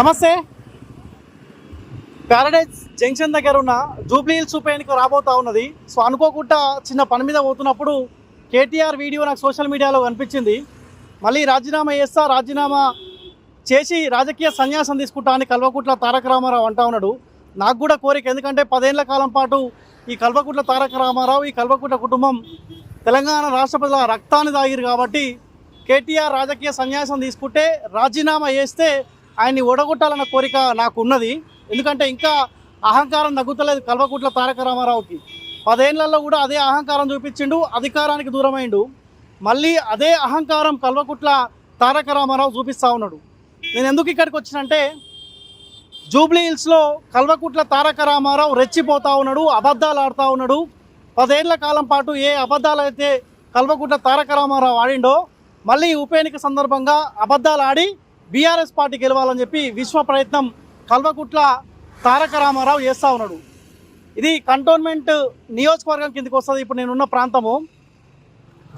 నమస్తే. Paradise junction దగ్గర ఉన్న జూబ్లీ హిల్స్ ఉప ఎన్నిక రాబోతా ఉన్నది. సో అనుకోకుండా చిన్న పని మీద పోతున్నప్పుడు కేటీఆర్ వీడియో నాకు సోషల్ మీడియాలో కనిపించింది. మళ్ళీ రాజీనామా చేస్తా రాజీనామా చేసి రాజకీయ సన్యాసం తీసుకుంటా అని కల్వకుట్ల తారక రామారావు అంటా ఉన్నాడు. నాకు కూడా కోరిక ఎందుకంటే పదేళ్ళ కాలం పాటు ఈ కల్వకుట్ల తారక రామారావు ఈ కల్వకుట్ల కుటుంబం తెలంగాణ రాష్ట్ర ప్రజల రక్తాన్ని తాగిరు కాబట్టి కేటీఆర్ రాజకీయ సన్యాసం తీసుకుంటే రాజీనామా చేస్తే ఆయన్ని ఓడగొట్టాలన్న కోరిక నాకు ఉన్నది ఎందుకంటే ఇంకా అహంకారం తగ్గుతలేదు కల్వకుట్ల తారక రామారావుకి. పదేళ్ళలో కూడా అదే అహంకారం చూపించిండు అధికారానికి దూరమైండు. మళ్ళీ అదే అహంకారం కల్వకుట్ల తారక రామారావు చూపిస్తూ ఉన్నాడు. నేను ఎందుకు ఇక్కడికి వచ్చినంటే జూబ్లీ హిల్స్లో కల్వకుట్ల తారక రామారావు రెచ్చిపోతూ ఉన్నాడు అబద్ధాలు ఆడుతూ ఉన్నాడు. పదేళ్ళ కాలం పాటు ఏ అబద్ధాలు అయితే కల్వకుట్ల తారక రామారావు ఆడిండో మళ్ళీ ఈ ఉప ఎన్నిక సందర్భంగా అబద్ధాలు ఆడి బీఆర్ఎస్ పార్టీ గెలవాలని చెప్పి విశ్వ ప్రయత్నం కల్వకుట్ల తారక రామారావు చేస్తూ ఉన్నాడు. ఇది కంటోన్మెంట్ నియోజకవర్గం కిందకి వస్తుంది? ఇప్పుడు నేనున్న ప్రాంతము.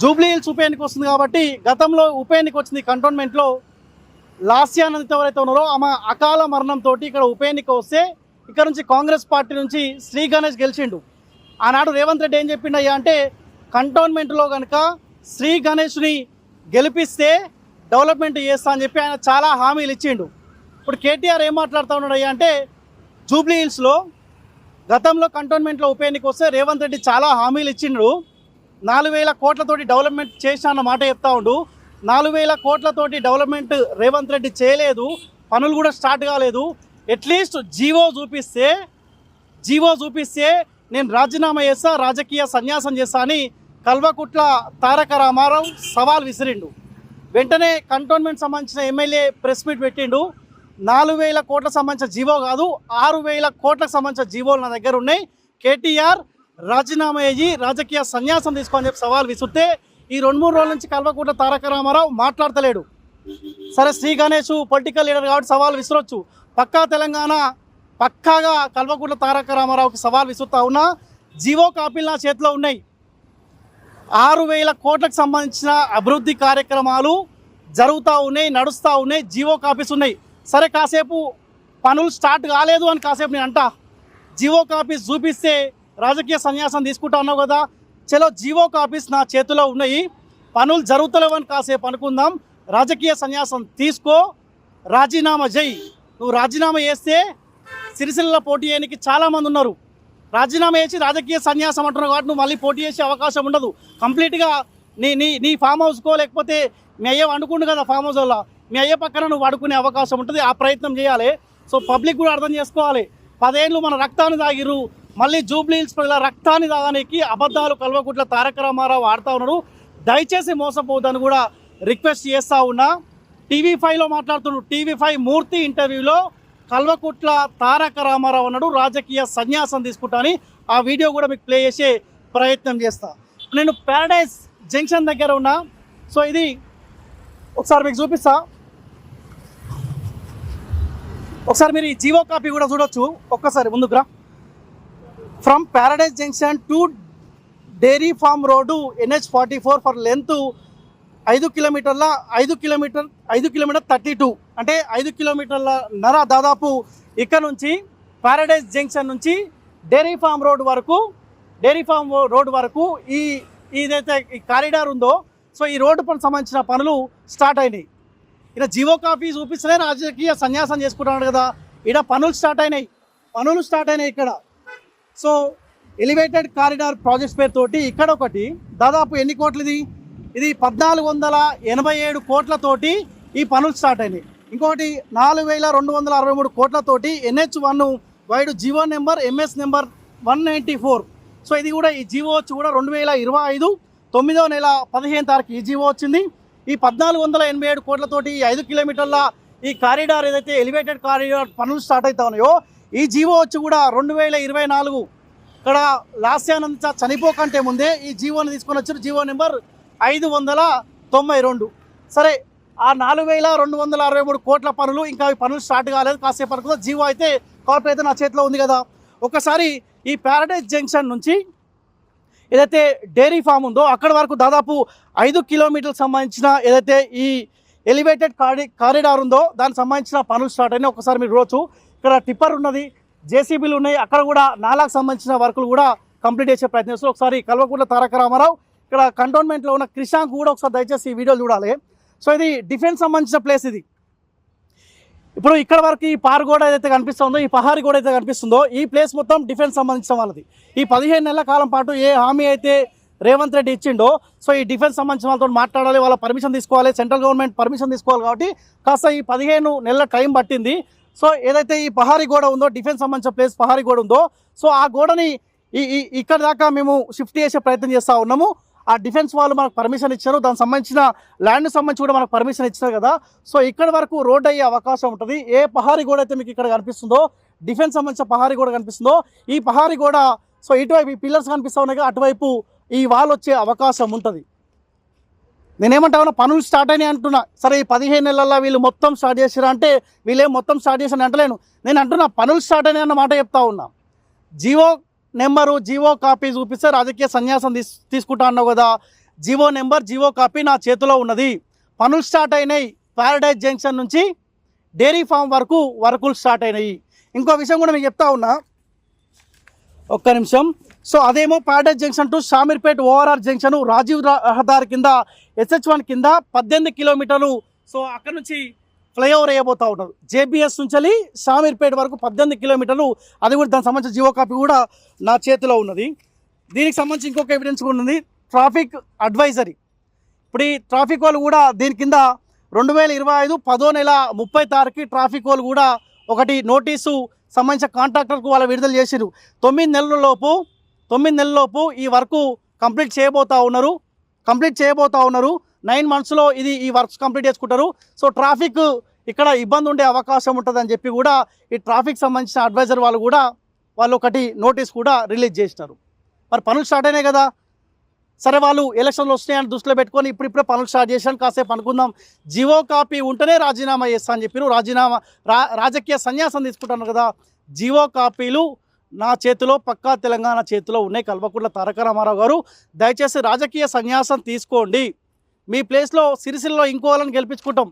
జూబ్లీ హిల్స్ ఉప ఎన్నిక వస్తుంది కాబట్టి గతంలో ఉప ఎన్నిక వచ్చింది కంటోన్మెంట్లో. లాస్యానందిత ఎవరైతే ఉన్నారో ఆమె అకాల మరణంతో ఇక్కడ ఉప ఎన్నిక వస్తే ఇక్కడ నుంచి కాంగ్రెస్ పార్టీ నుంచి శ్రీ గణేష్ గెలిచిండు. ఆనాడు రేవంత్ రెడ్డి ఏం చెప్పిండయ్యా అంటే కంటోన్మెంట్లో కనుక శ్రీ గణేష్ని గెలిపిస్తే డెవలప్మెంట్ చేస్తా అని చెప్పి ఆయన చాలా హామీలు ఇచ్చిండు. ఇప్పుడు కేటీఆర్ ఏం మాట్లాడుతూ ఉన్నాడు అంటే జూబ్లీ హిల్స్లో గతంలో కంటోన్మెంట్లో ఉప ఎన్నిక వస్తే రేవంత్ రెడ్డి చాలా హామీలు ఇచ్చిండు. నాలుగు వేల కోట్లతోటి డెవలప్మెంట్ చేసిన అన్న మాట చెప్తా ఉండు. నాలుగు వేల కోట్లతోటి డెవలప్మెంట్ రేవంత్ రెడ్డి చేయలేదు. పనులు కూడా స్టార్ట్ కాలేదు. అట్లీస్ట్ జీవో చూపిస్తే జీవో చూపిస్తే నేను రాజీనామా చేస్తా రాజకీయ సన్యాసం చేస్తా అని కల్వకుట్ల తారక రామారావు సవాల్ విసిరిండు. వెంటనే కంటోన్మెంట్ సంబంధించిన ఎమ్మెల్యే ప్రెస్ మీట్ పెట్టిండు. నాలుగు వేల కోట్లకు సంబంధించిన జీవో కాదు ఆరు వేల కోట్లకు సంబంధించిన జీవోలు నా దగ్గర ఉన్నాయి. కేటీఆర్ రాజీనామా అయ్యి రాజకీయ సన్యాసం తీసుకోని చెప్పి సవాల్ విసురితే ఈ రెండు మూడు రోజుల నుంచి కల్వకుంట్ల తారక రామారావు మాట్లాడతలేడు. సరే శ్రీ గణేష్ పొలిటికల్ లీడర్ కాబట్టి సవాల్ విసురొచ్చు. పక్కా తెలంగాణ పక్కాగా కల్వకుంట్ల తారక రామారావుకి సవాల్ విసురుతా ఉన్నా జీవో కాపీలు నా చేతిలో ఉన్నాయి. ఆరు వేల కోట్లకు సంబంధించిన అభివృద్ధి కార్యక్రమాలు జరుగుతూ ఉన్నాయి నడుస్తూ ఉన్నాయి జీవో కాపీస్ ఉన్నాయి. సరే కాసేపు పనులు స్టార్ట్ కాలేదు అని కాసేపు నేను అంట జీవో కాపీస్ చూపిస్తే రాజకీయ సన్యాసం తీసుకుంటా ఉన్నావు కదా. చలో జీవో కాపీస్ నా చేతిలో ఉన్నాయి. పనులు జరుగుతలేవని కాసేపు అనుకుందాం. రాజకీయ సన్యాసం తీసుకో. రాజీనామా చేయి నువ్వు రాజీనామా చేస్తే సిరిసిల్ల పోటీ చేయడానికి చాలామంది ఉన్నారు. రాజీనామా చేసి రాజకీయ సన్యాసం అంటున్నావు కాబట్టి నువ్వు మళ్ళీ పోటీ చేసే అవకాశం ఉండదు. కంప్లీట్గా నీ నీ నీ ఫామ్ హౌస్కో లేకపోతే మీ అయ్య వండుకుండు కదా ఫామ్ హౌస్ వల్ల మీ అయ్య పక్కన నువ్వు వాడుకునే అవకాశం ఉంటుంది ఆ ప్రయత్నం చేయాలి. సో పబ్లిక్ కూడా అర్థం చేసుకోవాలి. పదేళ్ళు మన రక్తాన్ని తాగిరు మళ్ళీ జూబ్లీ హిల్స్ ప్రజల రక్తాన్ని తాగడానికి అబద్ధాలు కల్వకుట్ల తారక రామారావు ఆడుతూ ఉన్నాడు. దయచేసి మోసపోవద్దని కూడా రిక్వెస్ట్ చేస్తూ ఉన్నా. టీవీ ఫైవ్లో మాట్లాడుతున్నాడు. టీవీ ఫైవ్ మూర్తి ఇంటర్వ్యూలో కల్వకుట్ల తారక రామారావు అన్నాడు. రాజకీయ సన్యాసం తీసుకుంటాని ఆ వీడియో కూడా మీకు ప్లే చేసే ప్రయత్నం చేస్తా. నేను ప్యారడైజ్ జంక్షన్ దగ్గర ఉన్నా. సో ఇది ఒకసారి మీకు చూపిస్తా. ఒకసారి మీరు ఈ జీవో కాపీ కూడా చూడొచ్చు. ఒక్కసారి ముందుకురా from Paradise junction to dairy farm road NH forty four for length ఐదు కిలోమీటర్ల ఐదు కిలోమీటర్ ఐదు కిలోమీటర్ థర్టీ టూ అంటే ఐదు కిలోమీటర్ల నర దాదాపు ఇక్కడ నుంచి ప్యారడైజ్ జంక్షన్ నుంచి డైరీ ఫార్మ్ రోడ్ వరకు డైరీ ఫార్మ్ రోడ్ వరకు ఈ ఇదైతే ఈ కారిడార్ ఉందో సో ఈ రోడ్డు పని సంబంధించిన పనులు స్టార్ట్ అయినాయి. ఇలా జీవో కాఫీ చూపిస్తేనే రాజకీయ సన్యాసం చేసుకుంటున్నాడు కదా. ఇక్కడ పనులు స్టార్ట్ అయినాయి. పనులు స్టార్ట్ అయినాయి ఇక్కడ. సో ఎలివేటెడ్ కారిడార్ ప్రాజెక్ట్స్ పేరుతోటి ఇక్కడ ఒకటి దాదాపు ఎన్ని కోట్లది? ఇది పద్నాలుగు వందల ఎనభై ఏడు కోట్లతోటి ఈ పనులు స్టార్ట్ అయినాయి. ఇంకోటి నాలుగు వేల రెండు వందల అరవై మూడు కోట్లతోటి NH one wide GO number MS number one ninety four so ఇది కూడా ఈ జీవో వచ్చి కూడా రెండు వేల ఇరవై ఐదు తొమ్మిదో నెల పదిహేను తారీఖు ఈ జీవో వచ్చింది. ఈ పద్నాలుగు వందల ఎనభై ఏడు కోట్లతోటి ఈ ఐదు కిలోమీటర్ల ఈ కారిడార్ ఏదైతే ఎలివేటెడ్ కారిడార్ పనులు స్టార్ట్ అవుతా ఉన్నాయో ఈ జీవో వచ్చి కూడా రెండు వేల ఇరవై నాలుగు ఇక్కడ లాస్యానంద చనిపోకంటే ముందే ఈ జీవోని తీసుకొని వచ్చారు. జీవో నెంబర్ ఐదు వందల తొంభై రెండు. సరే ఆ నాలుగు వేల రెండు వందల అరవై మూడు కోట్ల పనులు ఇంకా పనులు స్టార్ట్ కాలేదు. కాసేపు వరకు జీవో అయితే కార్పొరేట్ అయితే నా చేతిలో ఉంది కదా. ఒకసారి ఈ ప్యారడైజ్ జంక్షన్ నుంచి ఏదైతే డైరీ ఫామ్ ఉందో అక్కడ వరకు దాదాపు ఐదు కిలోమీటర్లకు సంబంధించిన ఏదైతే ఈ ఎలివేటెడ్ కారి కారిడార్ ఉందో దానికి సంబంధించిన పనులు స్టార్ట్ అయినాయి. ఒకసారి మీరు చూడొచ్చు. ఇక్కడ టిప్పర్ ఉన్నది జేసీబీలు ఉన్నాయి. అక్కడ కూడా నాలాకు సంబంధించిన వర్కులు కూడా కంప్లీట్ చేసే ప్రయత్నం చేస్తారు ఒకసారి కల్వకుంట్ల తారక రామారావు ఇక్కడ కంటోన్మెంట్లో ఉన్న క్రిషాంక్ కూడా ఒకసారి దయచేసి ఈ వీడియో చూడాలి. సో ఇది డిఫెన్స్ సంబంధించిన ప్లేస్ ఇది. ఇప్పుడు ఇక్కడ వరకు ఈ పార్ గోడ ఏదైతే కనిపిస్తుందో ఈ పహారి గోడ అయితే కనిపిస్తుందో ఈ ప్లేస్ మొత్తం డిఫెన్స్ సంబంధించిన వాళ్ళది. ఈ పదిహేను నెలల కాలం పాటు ఏ హామీ అయితే రేవంత్ రెడ్డి ఇచ్చిండో సో ఈ డిఫెన్స్ సంబంధించిన వాళ్ళతో మాట్లాడాలి వాళ్ళ పర్మిషన్ తీసుకోవాలి సెంట్రల్ గవర్నమెంట్ పర్మిషన్ తీసుకోవాలి కాబట్టి కాస్త ఈ పదిహేను నెలల టైం పట్టింది. సో ఏదైతే ఈ పహారీ గోడ ఉందో డిఫెన్స్ సంబంధించిన ప్లేస్ పహారీ గోడ ఉందో సో ఆ గోడని ఈ ఈ- ఇక్కడ దాకా మేము షిఫ్ట్ చేసే ప్రయత్నం చేస్తూ ఉన్నాము. ఆ డిఫెన్స్ వాళ్ళు మనకు పర్మిషన్ ఇచ్చారు. దానికి సంబంధించిన ల్యాండ్ సంబంధించి కూడా మనకు పర్మిషన్ ఇచ్చారు కదా. సో ఇక్కడ వరకు రోడ్ అయ్యే అవకాశం ఉంటుంది. ఏ పహారీ గోడ అయితే మీకు ఇక్కడ కనిపిస్తుందో డిఫెన్స్ సంబంధించిన పహారీ గోడ కనిపిస్తుందో ఈ పహారీ గోడ సో ఇటువైపు ఈ పిల్లర్స్ కనిపిస్తూ ఉన్నాయి అటువైపు ఈ వాల్ వచ్చే అవకాశం ఉంటుంది. నేనేమంటాను పనులు స్టార్ట్ అయినాయి అంటున్నా. సరే ఈ పదిహేను నెలల్లో వీళ్ళు మొత్తం స్టార్ట్ చేసారు అంటే వీళ్ళేం మొత్తం స్టార్ట్ చేశారు అంటలేను. నేను అంటున్నా పనులు స్టార్ట్ అయినాయి అన్న మాట చెప్తా ఉన్నా. జియో నెంబరు జివో కాపీ చూపిస్తే రాజకీయ సన్యాసం తీసు తీసుకుంటా అన్నావు కదా. జివో నెంబర్ జివో కాపీ నా చేతిలో ఉన్నది. పనులు స్టార్ట్ అయినాయి. ప్యారడైజ్ జంక్షన్ నుంచి డైరీ ఫామ్ వరకు వర్కులు స్టార్ట్ అయినాయి. ఇంకో విషయం కూడా మీకు చెప్తా ఉన్నా. ఒక్క నిమిషం. సో అదేమో Paradise junction to Shamirpet ORR junction Rajiv రహదారి కింద ఎస్హెచ్ వన్ కింద పద్దెనిమిది కిలోమీటర్లు. సో అక్కడ నుంచి ఫ్లైఓవర్ వేయబోతా ఉన్నారు. జేబీఎస్ నుంచి షామీర్పేట వరకు పద్దెనిమిది కిలోమీటర్లు అది కూడా దానికి సంబంధించిన జియో కాపీ కూడా నా చేతిలో ఉన్నది. దీనికి సంబంధించి ఇంకొక ఎవిడెన్స్ కూడా ఉంది ట్రాఫిక్ అడ్వైజరీ. ఇప్పుడు ఈ ట్రాఫిక్ వాళ్ళు కూడా దీని కింద రెండు వేల ఇరవై ఐదు పదో నెల ముప్పై తారీఖు ట్రాఫిక్ వాళ్ళు కూడా ఒకటి నోటీసు సంబంధించిన కాంట్రాక్టర్కు వాళ్ళు విడుదల చేసిరు తొమ్మిది నెలలలోపు తొమ్మిది నెలలలోపు ఈ వర్క్ కంప్లీట్ చేయబోతా ఉన్నారు. కంప్లీట్ చేయబోతా ఉన్నారు. నైన్ మంత్స్లో ఇది ఈ వర్క్స్ కంప్లీట్ చేసుకుంటారు. సో ట్రాఫిక్ ఇక్కడ ఇబ్బంది ఉండే అవకాశం ఉంటుందని చెప్పి కూడా ఈ ట్రాఫిక్ సంబంధించిన అడ్వైజర్ వాళ్ళు కూడా వాళ్ళు ఒకటి నోటీస్ కూడా రిలీజ్ చేసినారు. మరి పనులు స్టార్ట్ అయినాయి కదా. సరే వాళ్ళు ఎలక్షన్లు వస్తున్నాయని దృష్టిలో పెట్టుకొని ఇప్పుడిప్పుడే పనులు స్టార్ట్ చేశాను కాసేపు అనుకుందాం. జివో కాపీ ఉంటేనే రాజీనామా చేస్తా అని చెప్పారు. రాజీనామా రా రాజకీయ సన్యాసం తీసుకుంటాను కదా. జివో కాపీలు నా చేతిలో పక్కా తెలంగాణ చేతిలో ఉన్నాయి. కల్వకుంట్ల తారక రామారావు గారు దయచేసి రాజకీయ సన్యాసం తీసుకోండి. మీ ప్లేస్లో సిరిసిల్లో ఇంకో వాళ్ళని గెలిపించుకుంటాం.